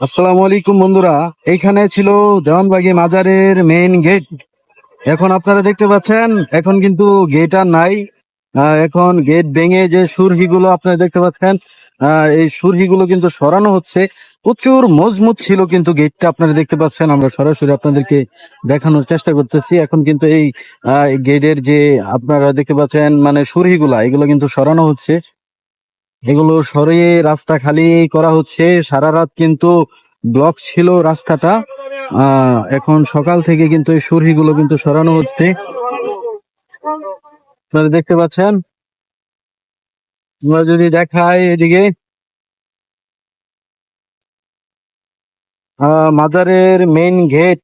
আসসালামু আলাইকুম বন্ধুরা। এইখানে ছিল দেওয়ানবাগি মাজারের মেইন গেট এখন আপনারা দেখতে পাচ্ছেন, এখন কিন্তু গেট আর নাই। এখন গেট ভেঙে যে সুরহিগুলো আপনারা দেখতে পাচ্ছেন এই সুরহিগুলো কিন্তু সরানো হচ্ছে। প্রচুর মজবুত ছিল কিন্তু গেটটা আপনারা দেখতে পাচ্ছেন। আমরা সরাসরি আপনাদেরকে দেখানোর চেষ্টা করতেছি। এখন কিন্তু এই গেটের যে আপনারা দেখতে পাচ্ছেন মানে সুরহিগুলা এগুলো কিন্তু সরানো হচ্ছে। এগুলো সরিয়ে রাস্তা খালি করা হচ্ছে। সারা রাত কিন্তু ব্লক ছিল রাস্তাটা। এখন সকাল থেকে কিন্তু এই সুরহিগুলো কিন্তু সরানো হচ্ছে। আপনারা দেখতে পাচ্ছেন? আমরা যদি দেখাই এদিকে। মাজারের মেইন গেট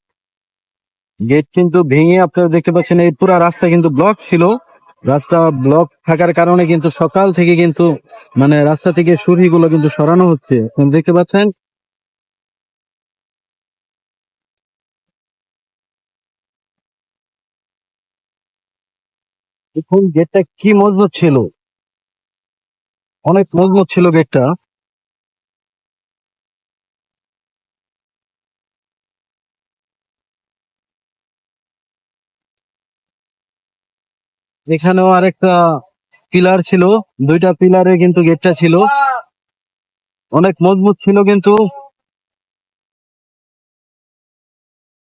গেট কিন্তু ভেঙে আপনারা দেখতে পাচ্ছেন এই পুরা রাস্তা কিন্তু ব্লক ছিল। রাস্তা ব্লক থাকার কারণে কিন্তু সকাল থেকে কিন্তু মানে রাস্তা থেকে সুরি গুলো কিন্তু সরানো হচ্ছে। দেখতে পাচ্ছেন? দেখুন গেটটা কি মজবুত ছিল। অনেক মজবুত ছিল গেটটা এখানেও আরেকটা পিলার ছিল। দুইটা পিলারে কিন্তু গেটটা ছিল। অনেক মজবুত ছিল কিন্তু।